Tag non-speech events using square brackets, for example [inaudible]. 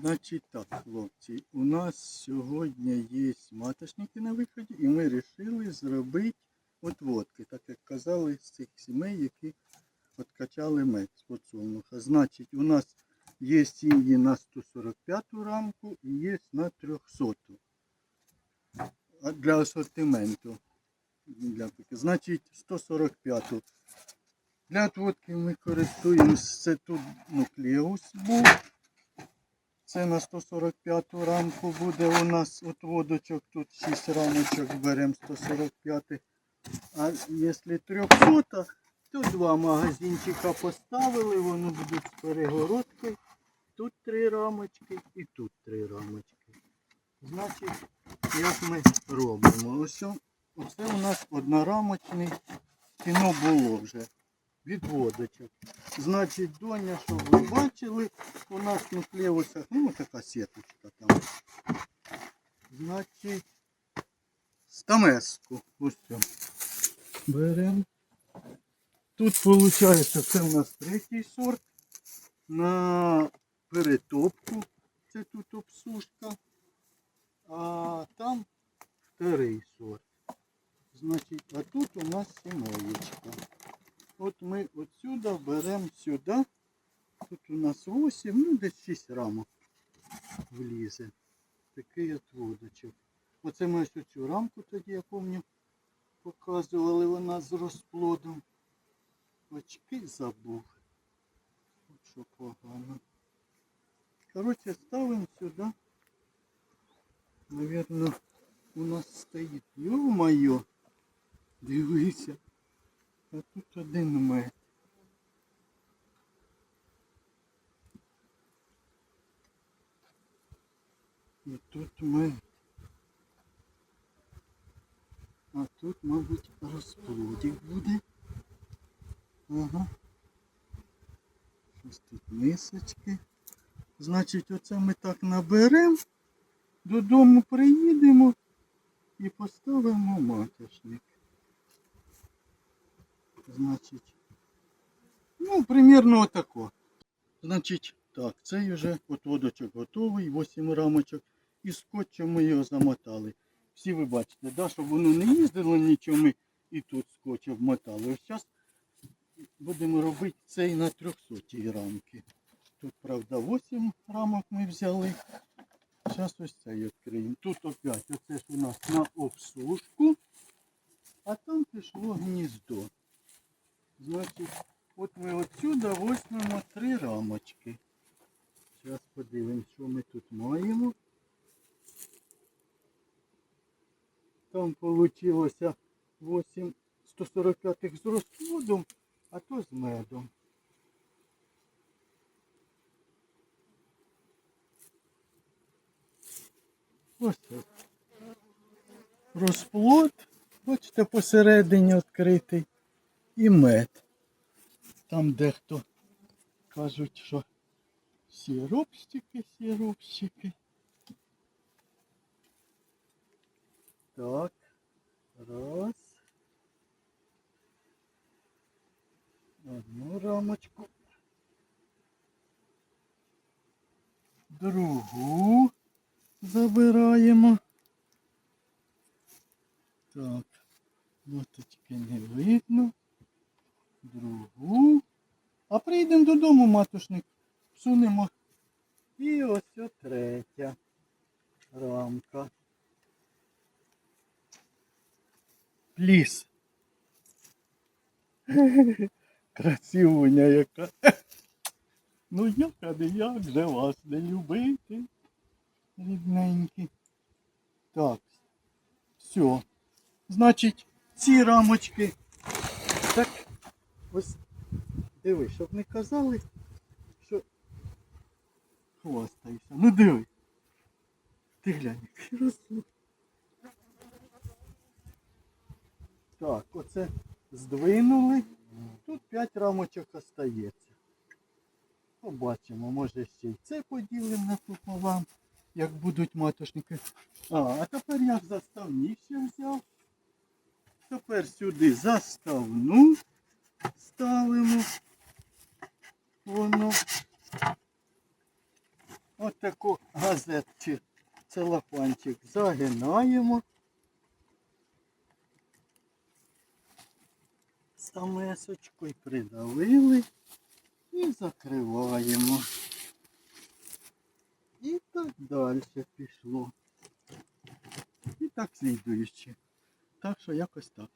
Значить так, хлопці, у нас сьогодні є маточники на виході, і ми вирішили зробити отводки, так як казали з цих сімей, які откачали мед з подсолнуха. Значить, у нас є сім'ї на 145 рамку і є на 300 А для асортименту. Для, значить, 145 Для отводки ми користуємося, тут нуклеус був. Це на 145 рамку буде у нас отводочок, тут 6 рамочок беремо 145. А якщо 300, то два магазинчика поставили, вони будуть з перегородкою. Тут три рамочки і тут три рамочки. Значить, як ми робимо? Ось оце у нас однорамочний кіно було вже. Відводочок. Значить, доня, щоб ви бачили, у нас на клевусах, ну така сіточка там. Значить, стамеску. Ось все. Беремо. Тут виходить, це у нас третій сорт. На перетопку. Це тут обсушка. А там вторий сорт. Значить, а тут у нас сімоєчка. От ми отсюда беремо сюди. Тут у нас 8, ну десь 6 рамок влізе. Такий от водочок. Оце ми ось цю рамку тоді, я пам'ятаю, показували вона з розплодом. Очки забув. От що погано. Коротше, ставимо сюди. Наверно, у нас стоїть. Йо-моє! Дивися. А тут один мед. І тут мед. А тут, мабуть, розплодик буде. Ага. Щось тут мисочки. Значить, оце ми так наберемо, додому приїдемо і поставимо маточник. Значить, ну, примерно отако. Значить, так, цей вже отводочок готовий, 8 рамочок. І скотчем ми його замотали. Всі ви бачите, да, щоб воно не їздило нічого, ми і тут скотч обмотали. Ось зараз будемо робити цей на 300 рамки. Тут, правда, 8 рамок ми взяли. Зараз ось цей відкриємо. Тут опять оце ж у нас на обсушку, а там пішло гніздо. Значить, от ми отсюда візьмемо три рамочки. Зараз подивимось, що ми тут маємо. Там вийшло 8 145 з розплодом, а то з медом. Ось так. Розплод, бачите, посередині відкритий. І мед. Там дехто кажуть, що сиропчики, сиропчики. Так. Раз. Одну рамочку. Другу забираємо. Так. Моточки не видно. Другу. А прийдемо додому, матушник. Всунемо. І ось о третя рамка. Пліс. [laughs] Красивуня яка. [laughs] Ну як, а не як же вас не любити, рідненькі. Так, все. Значить, ці рамочки. Так, ось диви, щоб не казали, що хвастайся. Ну диви. Ти глянь, який розсуд. Так, оце здвинули. Тут 5 рамочок остається. Побачимо, може ще й це поділимо напополам, як будуть матушники. А, а тепер я заставні ще взяв. Тепер сюди заставну ставимо. Воно. От таку газет чи целофанчик загинаємо. Стамесочкою придавили і закриваємо. І так далі пішло. І так слідуючи. Так що якось так.